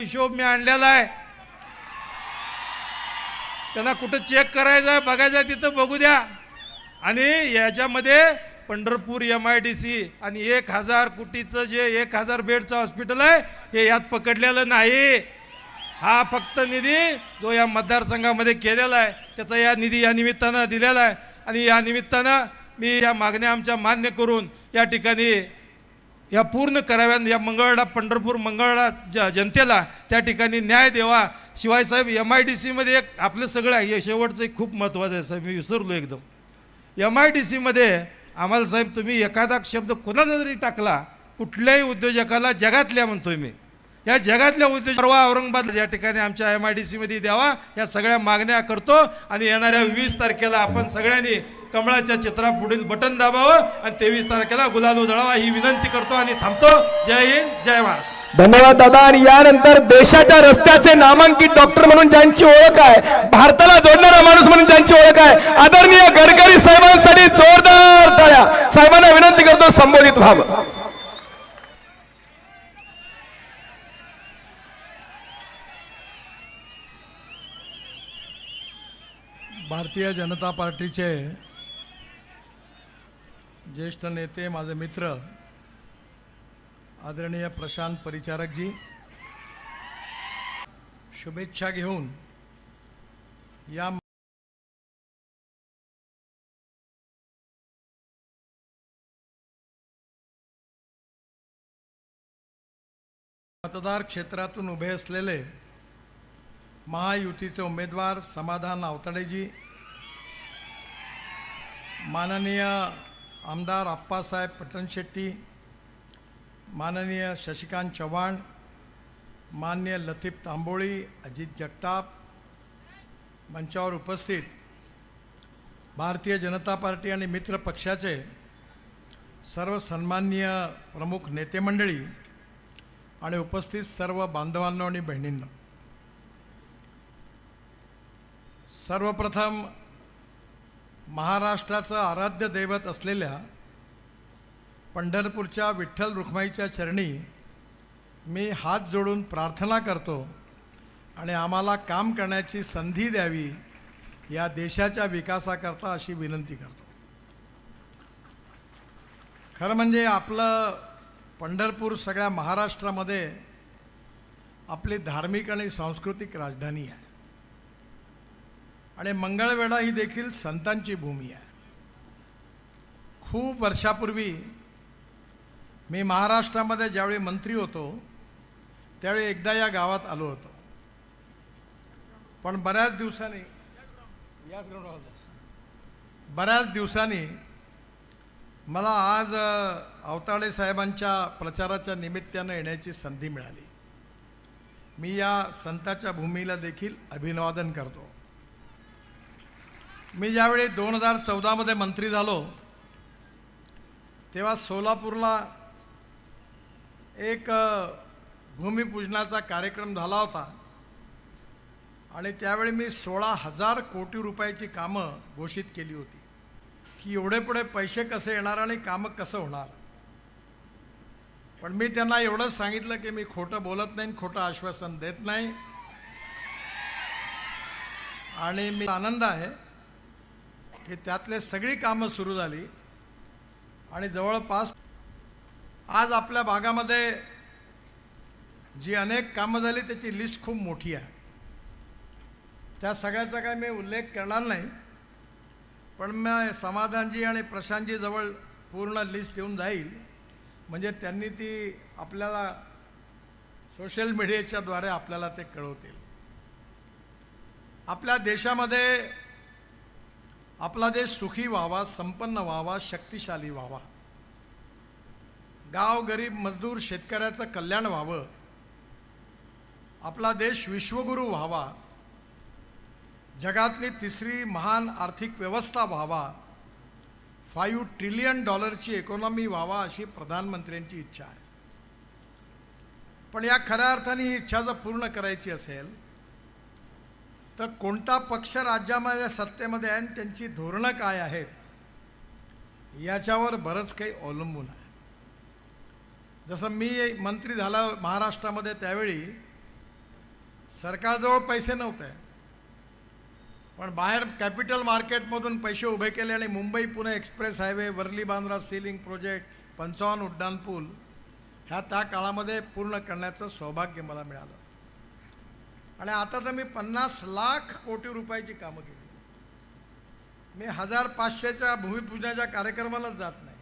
हिशोब मी आणलेला आहे. त्यांना कुठं चेक करायचं आहे बघायचं आहे तिथं बघू द्या. आणि याच्यामध्ये Pandharpur M I D C आणि एक हजार कोटीचं जे एक हजार बेडचं हॉस्पिटल आहे हे यात पकडलेलं नाही. हा फक्त निधी जो या मतदारसंघामध्ये केलेला आहे त्याचा या निधी या निमित्तानं दिलेला आहे. आणि या निमित्तानं मी या मागण्या आमच्या मान्य करून या ठिकाणी या पूर्ण कराव्या या मंगळडा पंढरपूर मंगळडा ज जनतेला त्या ठिकाणी न्याय देवा शिवाय साहेब एम आय डी सीमध्ये एक आपलं सगळं आहे. हे शेवटचं एक खूप महत्त्वाचं आहे साहेब. मी विसरलो एकदम. एम आय डी सीमध्ये आम्हाला साहेब तुम्ही एखादा शब्द कोणाचा जरी टाकला कुठल्याही उद्योजकाला जगातल्या म्हणतोय मी. या जगातल्या उद्योग परवा औरंगाबाद या ठिकाणी आमच्या एम आय डी सीमध्ये द्यावा. या सगळ्या मागण्या करतो आणि येणाऱ्या वीस तारखेला आपण सगळ्यांनी कमळाच्या चित्रापुढील बटन दाबावं आणि तेवीस तारखेला गुलाल उधळावा ही विनंती करतो आणि थांबतो. जय हिंद जय महाराष्ट्र धन्यवाद दादा. आणि यानंतर देशाच्या रस्त्याचे नामांकित डॉक्टर म्हणून ज्यांची ओळख आहे भारताला जोडणारा माणूस म्हणून ज्यांची ओळख आहे आदरणीय गडकरी साहेबांसाठी जोरदार टाळ्या. साहेबांना विनंती करतो संबोधित व्हावं. भारतीय जनता पार्टीचे ज्येष्ठ नेते माझे मित्र आदरणीय प्रशांत परिचारकजी शुभेच्छा घेऊन या मतदार क्षेत्रातून उभे असलेले महायुतीचे उमेदवार समाधान आवताडेजी माननीय आमदार आप्पासाहेब पटणशेट्टी माननीय शशिकांत चव्हाण मान्य लतीफ तांबोळी अजित जगताप मंचावर उपस्थित भारतीय जनता पार्टी आणि मित्र पक्षाचे सर्व सन्माननीय प्रमुख नेते मंडळी आणि उपस्थित सर्व बांधवांनो आणि बहिणींना. सर्वप्रथम महाराष्ट्राचं आराध्य दैवत असलेल्या पंढरपूरच्या विठ्ठल रुक्माईच्या चरणी मी हात जोडून प्रार्थना करतो आणि आम्हाला काम करण्याची संधी द्यावी या देशाच्या विकासाकरता अशी विनंती करतो. खरं म्हणजे आपलं पंढरपूर सगळ्या महाराष्ट्रामध्ये आपली धार्मिक आणि सांस्कृतिक राजधानी आहे. आणि मंगळवेढा ही देखील संतांची भूमी आहे. खूप वर्षापूर्वी मी महाराष्ट्रामध्ये ज्यावेळी मंत्री होतो त्यावेळी एकदा या गावात आलो होतो. पण बऱ्याच दिवसांनी याच बऱ्याच दिवसांनी मला आज अवताळे साहेबांच्या प्रचाराच्या निमित्तानं येण्याची संधी मिळाली. मी या संताच्या भूमीला देखील अभिवादन करतो. मी ज्यावेळी दोन हजार चौदामध्ये मंत्री झालो तेव्हा सोलापूरला एक भूमिपूजनाचा कार्यक्रम झाला होता. आणि त्यावेळी मी सोळा हजार कोटी रुपयाची कामं घोषित केली होती. की एवढे पुढे पैसे कसे येणार आणि कामं कसं होणार? पण मी त्यांना एवढंच सांगितलं की मी खोटं बोलत नाही खोटं आश्वासन देत नाही. आणि मी आनंद आहे हे त्यातले सगळी कामं सुरू झाली. आणि जवळपास आज आपल्या भागामध्ये जी अनेक कामं झाली त्याची लिस्ट खूप मोठी आहे. त्या सगळ्याचा काय मी उल्लेख करणार नाही. पण मी समाधानजी आणि प्रशांतजी जवळ पूर्ण लिस्ट देऊन जाईल. म्हणजे त्यांनी ती आपल्याला सोशल मीडियाच्या द्वारे आपल्याला ते कळवतील. आपल्या देशामध्ये आपला देश सुखी व्हावा संपन्न व्हावा शक्तिशाली व्हावा. गाव गरीब मजदूर शेतकऱ्याचं कल्याण व्हावं. आपला देश विश्वगुरू व्हावा. जगातली तिसरी महान आर्थिक व्यवस्था व्हावा. फाईव्ह ट्रिलियन डॉलरची इकॉनॉमी व्हावा अशी प्रधानमंत्र्यांची इच्छा आहे. पण या खऱ्या अर्थाने ही इच्छा जर पूर्ण करायची असेल तर कोणता पक्ष राज्यामध्ये सत्तेमध्ये आहे आणि त्यांची धोरणं काय आहेत याच्यावर बरंच काही अवलंबून आहे. जसं मी मंत्री झाला महाराष्ट्रामध्ये त्यावेळी सरकारजवळ पैसे नव्हते. पण बाहेर कॅपिटल मार्केटमधून पैसे उभे केले आणि Mumbai Pune express highway Worli Bandra sea link project पंचावन्न उड्डाणपूल ह्या त्या काळामध्ये पूर्ण करण्याचं सौभाग्य मला मिळालं. आणि आता तर मी पन्नास लाख कोटी रुपयाची कामं केली. मी हजार पाचशेच्या भूमिपूजनाच्या कार्यक्रमालाच जात नाही.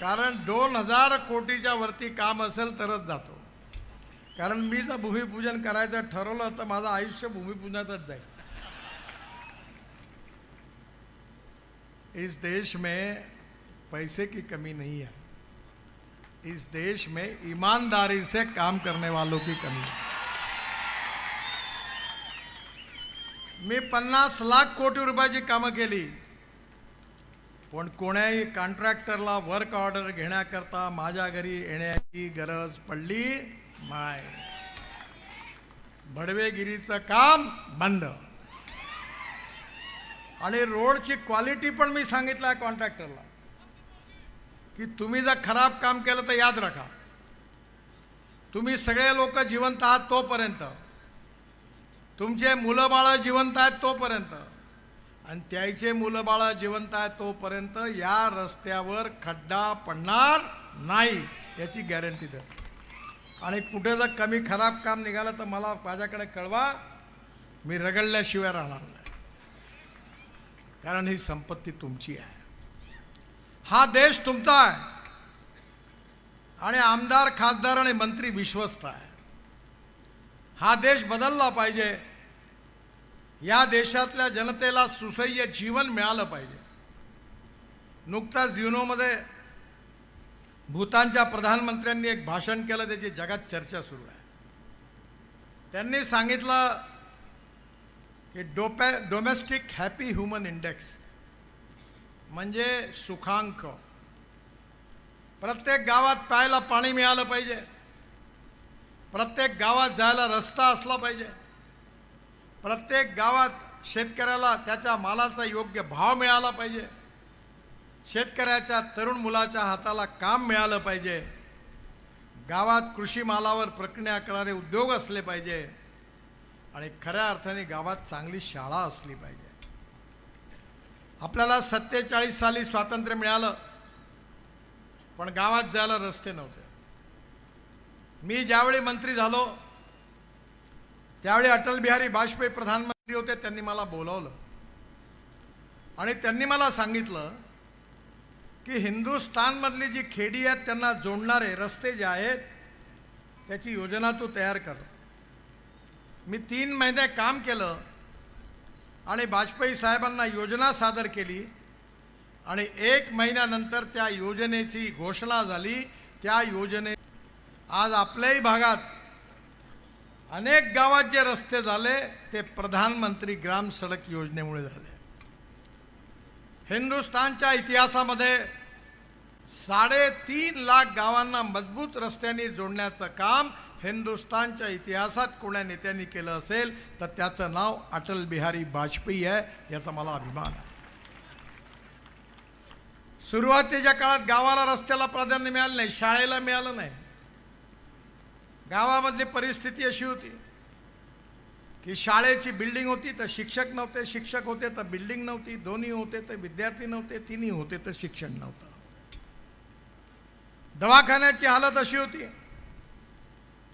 कारण दोन हजार कोटीच्या वरती काम असेल तरच जातो. कारण मी जर भूमिपूजन करायचं ठरवलं तर माझं आयुष्य भूमिपूजनातच जाईल. इस देश में पैसे की कमी नहीं है. इस देश में ईमानदारी से काम करने वालों की कमी। मी पन्नास लाख कोटी रुपयाची कामं केली। पण कोण्याही कॉन्ट्रॅक्टरला वर्क ऑर्डर घेण्याकरता माझ्या घरी येण्याची गरज पडली नाही. भडवेगिरीचं काम बंद. आणि रोडची क्वालिटी पण मी सांगितलं आहे कॉन्ट्रॅक्टरला की तुम्ही जर खराब काम केलं तर याद राखा. तुम्ही सगळे लोक जिवंत आहात तोपर्यंत. तुमचे मुलं बाळं जिवंत आहेत तोपर्यंत. आणि त्याचे मुलं बाळं जिवंत आहेत तोपर्यंत या रस्त्यावर खड्डा पडणार नाही याची गॅरंटी द्या. आणि कुठे जर कमी खराब काम निघालं तर मला माझ्याकडे कळवा मी रगडल्याशिवाय राहणार नाही. कारण ही संपत्ती तुमची आहे. हा देश तुमचा आहे. आणि आमदार खासदार आणि मंत्री विश्वस्त आहे. हा देश बदलला पाहिजे. या देशातल्या जनतेला सुसह्य जीवन मिळालं पाहिजे. नुकताच युनोमध्ये भूतानच्या प्रधानमंत्र्यांनी एक भाषण केलं त्याची जगात चर्चा सुरू आहे. त्यांनी सांगितलं की डोपॅ डोमेस्टिक हॅपी ह्युमन इंडेक्स म्हणजे सुखांक. प्रत्येक गावात प्यायला पाणी मिळालं पाहिजे. प्रत्येक गावात जायला रस्ता असला पाहिजे. प्रत्येक गावात शेतकऱ्याला त्याच्या मालाचा योग्य भाव मिळाला पाहिजे. शेतकऱ्याच्या तरुण मुलाच्या हाताला काम मिळालं पाहिजे. गावात कृषी मालावर प्रक्रिया करणारे उद्योग असले पाहिजे. आणि खऱ्या अर्थाने गावात चांगली शाळा असली पाहिजे. आपल्याला सत्तेचाळीस साली स्वातंत्र्य मिळालं पण गावात जायला रस्ते नव्हते. मी ज्यावेळी मंत्री झालो त्यावेळी अटल बिहारी वाजपेयी प्रधानमंत्री होते त्यांनी मला बोलावलं. आणि त्यांनी मला सांगितलं की हिंदुस्थानमधली जी खेडी आहेत त्यांना जोडणारे रस्ते जे आहेत त्याची योजना तू तयार कर. मी तीन महिने काम केलं आणि वाजपेयी साहेबांना योजना सादर केली आणि एक महिन्यानंतर त्या योजनेची घोषणा झाली. त्या योजने आज आपल्याही भागात अनेक गावात जे रस्ते झाले ते प्रधानमंत्री ग्राम सडक योजनेमुळे झाले. हिंदुस्थानच्या इतिहासामध्ये साडेतीन लाख गावांना मजबूत रस्त्यांनी जोडण्याचं काम हिंदुस्थानच्या इतिहासात कोण्या नेत्यांनी केलं असेल तर त्याचं नाव अटल बिहारी वाजपेयी आहे याचा मला अभिमान आहे. सुरुवातीच्या काळात गावाला रस्त्याला प्राधान्य मिळालं नाही शाळेला मिळालं नाही. गावामधली परिस्थिती अशी होती की शाळेची बिल्डिंग होती तर शिक्षक नव्हते शिक्षक होते तर बिल्डिंग नव्हती दोन्ही होते तर विद्यार्थी नव्हते तिन्ही होते तर शिक्षण नव्हतं. दवाखान्याची हालत अशी होती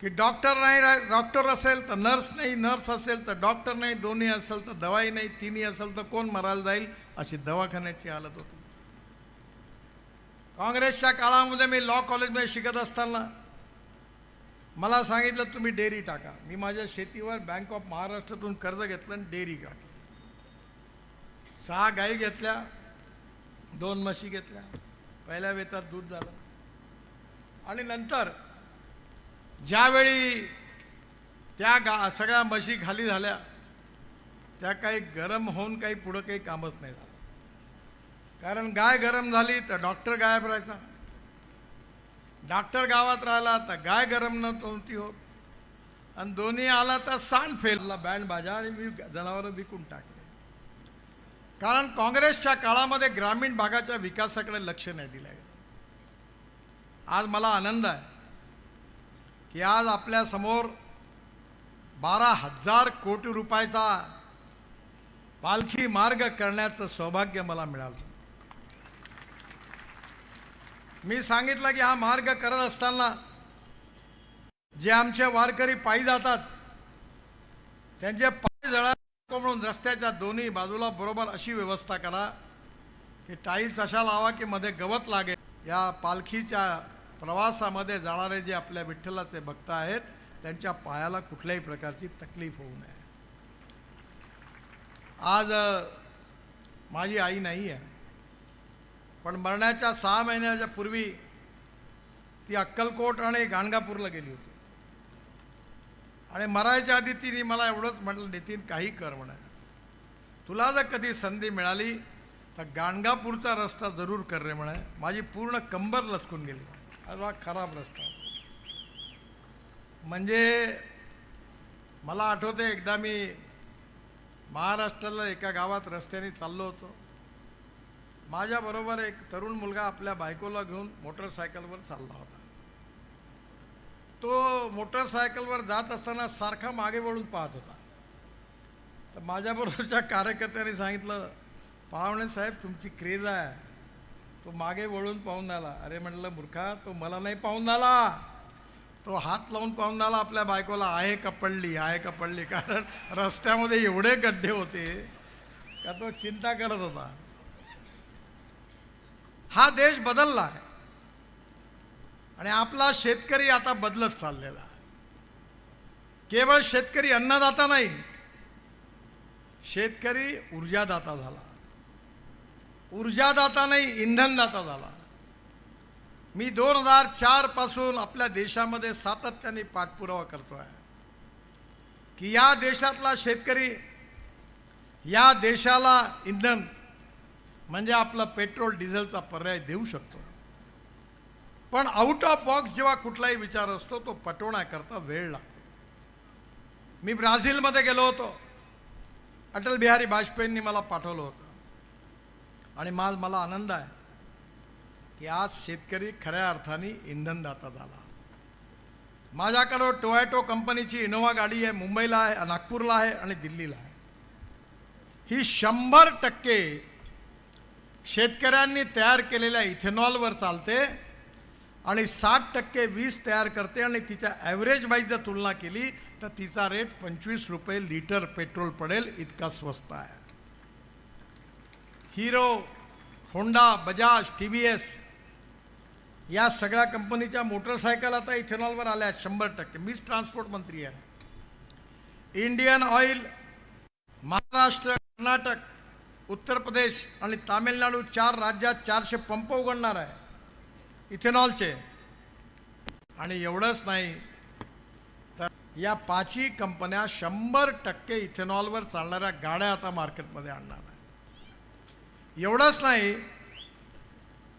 की डॉक्टर नाही डॉक्टर असेल तर नर्स नाही नर्स असेल तर डॉक्टर नाही दोन्ही असेल तर दवाई नाही तिन्ही असेल तर कोण मरायला जाईल अशी दवाखान्याची हालत होती. काँग्रेसच्या काळामध्ये मी लॉ कॉलेजमध्ये शिकत असताना मला सांगितलं तुम्ही डेअरी टाका. मी माझ्या शेतीवर बँक ऑफ महाराष्ट्रातून कर्ज घेतलं आणि डेअरी टाकली सहा गाई घेतल्या दोन म्हशी घेतल्या. पहिल्या वेतात दूध झालं. आणि नंतर ज्यावेळी त्या गा सगळ्या म्हशी खाली झाल्या त्या काही गरम होऊन काही पुढं काही कामच नाही झालं. कारण गाय गरम झाली तर डॉक्टर गायब राहायचा. डॉक्टर गावात राहिला तर गाय गरम नव्हती होत. आणि दोन्ही आला तर सांड फेलला बँड बाजा आणि मी जनावरं विकून टाकले. कारण काँग्रेसच्या काळामध्ये ग्रामीण भागाच्या विकासाकडे लक्ष नाही दिलं आज मला आनंद आहे. की आज आपल्यासमोर बारा हजार कोटी रुपयाचा पालखी मार्ग करण्याचं सौभाग्य मला मिळालं. मी सांगितलं की हा मार्ग करत असताना जे आमचे वारकरी पायी जातात त्यांचे पाय जळा म्हणून रस्त्याच्या दोन्ही बाजूला बरोबर अशी व्यवस्था करा की टाईल्स अशा लावा की मध्ये गवत लागेल. या पालखीच्या प्रवासामध्ये जाणारे जे आपल्या विठ्ठलाचे भक्त आहेत त्यांच्या पायाला कुठल्याही प्रकारची तकलीफ होऊ नये. आज माझी आई नाही आहे पण मरण्याच्या सहा महिन्याच्या पूर्वी ती अक्कलकोट आणि गाणगापूरला गेली होती. आणि मरायच्या आधी तिने मला एवढंच म्हटलं नितीन काही कर म्हणा. तुला जर कधी संधी मिळाली तर गाणगापूरचा रस्ता जरूर कर रे म्हणा. माझी पूर्ण कंबर लचकून गेली. हा खराब रस्ता म्हणजे मला आठवते एकदा मी महाराष्ट्राला एका गावात रस्त्याने चाललो होतो. माझ्याबरोबर एक तरुण मुलगा आपल्या बायकोला घेऊन मोटरसायकलवर चालला होता. तो मोटरसायकलवर जात असताना सारखा मागे वळून पाहत होता. तर माझ्याबरोबरच्या कार्यकर्त्यांनी सांगितलं पाहुणे साहेब तुमची क्रेज आहे. तो मागे वळून पाहून आला. अरे म्हटलं मूर्खा तो मला नाही पाहून आला. तो हात लावून पाहून आला आपल्या बायकोला आहे कपडली आहे कपडली. कारण रस्त्यामध्ये एवढे गड्डे होते का तो चिंता करत होता. हा देश बदलला आहे. आणि आपला शेतकरी आता बदलत चाललेला केवळ शेतकरी अन्नदाता नाही शेतकरी ऊर्जादाता झाला. ऊर्जादाता नाही इंधनदाता झाला. मी दोन हजार चारपासून आपल्या देशामध्ये सातत्याने पाठपुरावा करतो आहे की या देशातला शेतकरी या देशाला इंधन म्हणजे आपला पेट्रोल डिझेलचा पर्याय देऊ शकतो. पण आउट ऑफ बॉक्स जेव्हा कुठलाही विचार असतो तो पटवण्याकरता वेळ लागतो. मी ब्राझीलमध्ये गेलो होतो. अटल बिहारी वाजपेयींनी मला पाठवलं होतं. आणि माझ मला आनंद आहे की आज शेतकरी खऱ्या अर्थाने इंधनदाता झाला. माझ्याकडं टोयॅटो कंपनीची इनोव्हा गाडी आहे मुंबईला आहे नागपूरला आहे आणि दिल्लीला आहे. ही शंभर टक्के शेतकऱ्यांनी तयार केलेल्या इथेनॉलवर चालते आणि साठ टक्के वीज तयार करते आणि तिच्या ॲव्हरेज वाईज जर तुलना केली तर तिचा रेट पंचवीस रुपये लिटर पेट्रोल पडेल इतका स्वस्त आहे. Hero Honda Bajaj T V S या सगळ्या कंपनीच्या मोटरसायकल आता इथेनॉलवर आल्या शंभर टक्के. मीच ट्रान्सपोर्ट मंत्री आहे. इंडियन ऑइल महाराष्ट्र कर्नाटक उत्तर प्रदेश आणि तामिळनाडू चार राज्यात चारशे पंप उघडणार आहे. इथेनॉलचे. आणि एवढंच नाही तर या पाचही कंपन्या शंभर टक्के इथेनॉलवर चालणाऱ्या गाड्या आता मार्केटमध्ये आणणार एवढंच नाही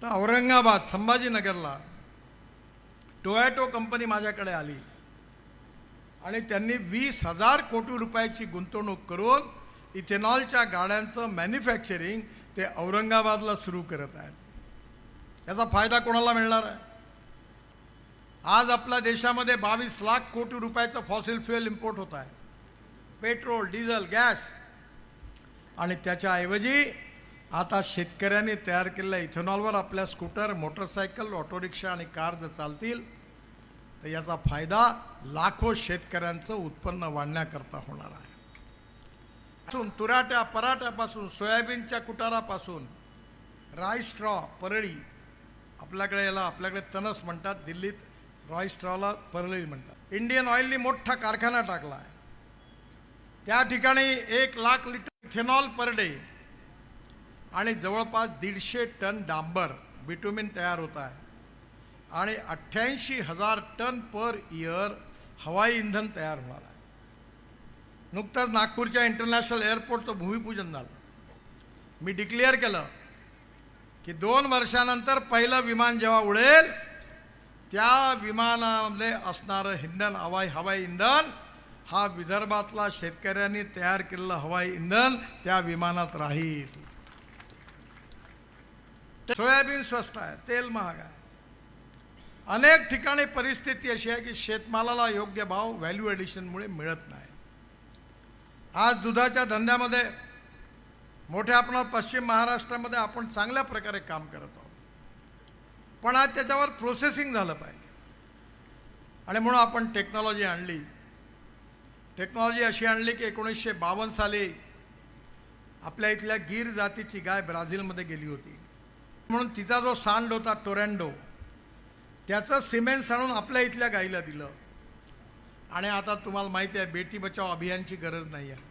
तर औरंगाबाद संभाजीनगरला टोयॅटो कंपनी माझ्याकडे आली. आणि त्यांनी वीस हजार कोटी रुपयाची गुंतवणूक करून इथेनॉलच्या गाड्यांचं मॅन्युफॅक्चरिंग ते औरंगाबादला सुरू करत आहेत. याचा फायदा कोणाला मिळणार आहे? आज आपल्या देशामध्ये बावीस लाख कोटी रुपयाचं फॉसिल फ्युएल इम्पोर्ट होत आहे. Petrol diesel gas. आणि त्याच्याऐवजी आता शेतकऱ्यांनी तयार केलेल्या इथेनॉलवर आपल्या स्कूटर मोटरसायकल ऑटोरिक्षा आणि कार जर चालतील तर याचा फायदा लाखो शेतकऱ्यांचं उत्पन्न वाढण्याकरता होणार आहे. तुराट्या पराठ्यापासून सोयाबीनच्या कुटारापासून राय स्ट्रॉ परळी आपल्याकडे याला आपल्याकडे तनस म्हणतात दिल्लीत रॉय स्ट्रॉला परळी म्हणतात. इंडियन ऑइलनी मोठा कारखाना टाकला आहे त्या ठिकाणी एक lakh litre ethanol per day आणि जवळपास दीडशे टन डांबर बिटुमिन तयार होत आहे. आणि अठ्ठ्याऐंशी हजार टन पर इयर हवाई इंधन तयार होणार आहे. नुकतंच नागपूरच्या इंटरनॅशनल एअरपोर्टचं भूमिपूजन झालं. मी डिक्लेअर केलं की दोन वर्षानंतर पहिलं विमान जेव्हा उडेल त्या विमानामध्ये असणारं इंधन हवाई हवाई इंधन हा विदर्भातला शेतकऱ्यांनी तयार केलेलं हवाई इंधन त्या विमानात राहील. सोयाबीन स्वस्त आहे तेल महाग आहे. अनेक ठिकाणी परिस्थिती अशी आहे की शेतमालाला योग्य भाव व्हॅल्यू ॲडिशनमुळे मिळत नाही. आज दुधाच्या धंद्यामध्ये मोठ्या आपण पश्चिम महाराष्ट्रामध्ये आपण चांगल्या प्रकारे काम करत आहोत. पण आज त्याच्यावर प्रोसेसिंग झालं पाहिजे. आणि म्हणून आपण टेक्नॉलॉजी आणली. टेक्नॉलॉजी अशी आणली की एकोणीसशे बावन्न साली आपल्या इथल्या गीर जातीची गाय ब्राझीलमध्ये गेली होती. म्हणून तिचा जो सांड होता टोरॅन्डो त्याचं सिमेंट सांडून आपल्या इथल्या गाईला दिलं. आणि आता तुम्हाला माहिती आहे बेटी बचाव अभियानची गरज नाही आहे.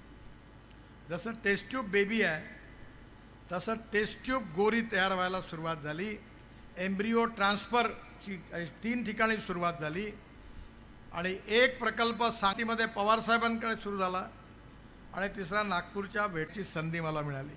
जसं टेस्ट्यूब बेबी आहे तसं टेस्ट ट्यूब गोरी तयार व्हायला सुरुवात झाली. एम्ब्रिओ ट्रान्सफरची तीन ठिकाणी सुरुवात झाली. आणि एक प्रकल्प सांगलीमध्ये पवारसाहेबांकडे सुरू झाला. आणि तिसरा नागपूरच्या भेटची संधी मला मिळाली.